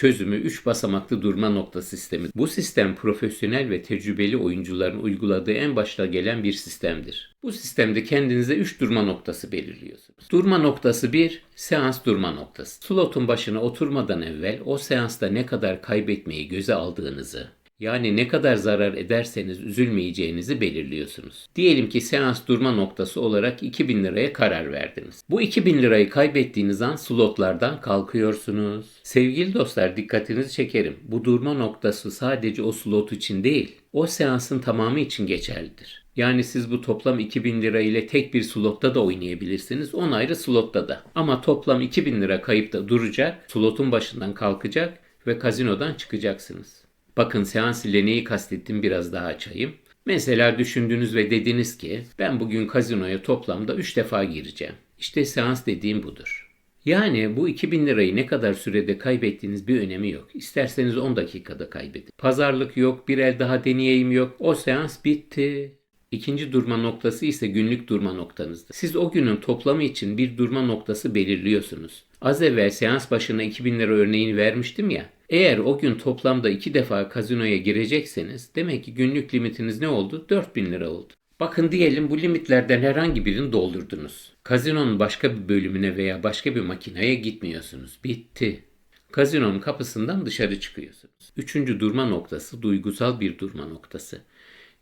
Çözümü 3 basamaklı durma nokta sistemi. Bu sistem profesyonel ve tecrübeli oyuncuların uyguladığı en başta gelen bir sistemdir. Bu sistemde kendinize 3 durma noktası belirliyorsunuz. Durma noktası 1, seans durma noktası. Slotun başına oturmadan evvel o seansta ne kadar kaybetmeyi göze aldığınızı, yani ne kadar zarar ederseniz üzülmeyeceğinizi belirliyorsunuz. Diyelim ki seans durma noktası olarak 2000 liraya karar verdiniz. Bu 2000 lirayı kaybettiğiniz an slotlardan kalkıyorsunuz. Sevgili dostlar dikkatinizi çekerim. Bu durma noktası sadece o slot için değil, o seansın tamamı için geçerlidir. Yani siz bu toplam 2000 lira ile tek bir slotta da oynayabilirsiniz. 10 ayrı slotta da. Ama toplam 2000 lira kayıpta duracak, slotun başından kalkacak ve kazinodan çıkacaksınız. Bakın seans ile neyi kastettim biraz daha açayım. Mesela düşündünüz ve dediniz ki ben bugün kazinoya toplamda 3 defa gireceğim. İşte seans dediğim budur. Yani bu 2000 lirayı ne kadar sürede kaybettiğiniz bir önemi yok. İsterseniz 10 dakikada kaybedin. Pazarlık yok, bir el daha deneyeyim yok. O seans bitti. İkinci durma noktası ise günlük durma noktanızdır. Siz o günün toplamı için bir durma noktası belirliyorsunuz. Az evvel seans başına 2000 lira örneğini vermiştim ya. Eğer o gün toplamda iki defa kazinoya girecekseniz demek ki günlük limitiniz ne oldu? 4000 lira oldu. Bakın diyelim bu limitlerden herhangi birini doldurdunuz. Kazinonun başka bir bölümüne veya başka bir makineye gitmiyorsunuz. Bitti. Kazinonun kapısından dışarı çıkıyorsunuz. Üçüncü durma noktası duygusal bir durma noktası.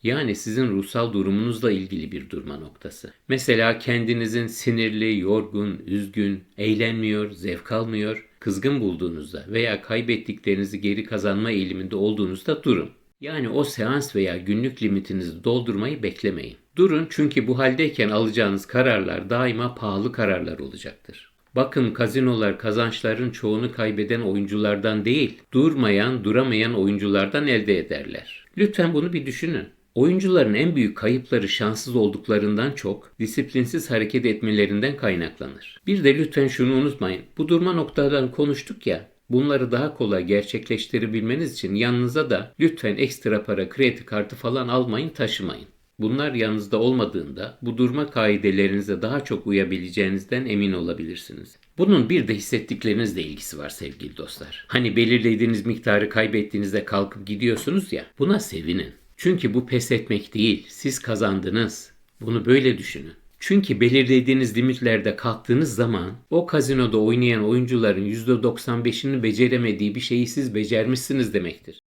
Yani sizin ruhsal durumunuzla ilgili bir durma noktası. Mesela kendinizin sinirli, yorgun, üzgün, eğlenmiyor, zevk almıyor, kızgın bulduğunuzda veya kaybettiklerinizi geri kazanma eğiliminde olduğunuzda durun. Yani o seans veya günlük limitinizi doldurmayı beklemeyin. Durun çünkü bu haldeyken alacağınız kararlar daima pahalı kararlar olacaktır. Bakın kazinolar kazançların çoğunu kaybeden oyunculardan değil, durmayan, duramayan oyunculardan elde ederler. Lütfen bunu bir düşünün. Oyuncuların en büyük kayıpları şanssız olduklarından çok disiplinsiz hareket etmelerinden kaynaklanır. Bir de lütfen şunu unutmayın. Bu durma noktalarını konuştuk ya. Bunları daha kolay gerçekleştirebilmeniz için yanınıza da lütfen ekstra para, kredi kartı falan almayın, taşımayın. Bunlar yanınızda olmadığında bu durma kaidelerinize daha çok uyabileceğinizden emin olabilirsiniz. Bunun bir de hissettiklerinizle ilgisi var sevgili dostlar. Hani belirlediğiniz miktarı kaybettiğinizde kalkıp gidiyorsunuz ya, buna sevinin. Çünkü bu pes etmek değil, siz kazandınız. Bunu böyle düşünün. Çünkü belirlediğiniz limitlerde kalktığınız zaman o kazinoda oynayan oyuncuların %95'inin beceremediği bir şeyi siz becermişsiniz demektir.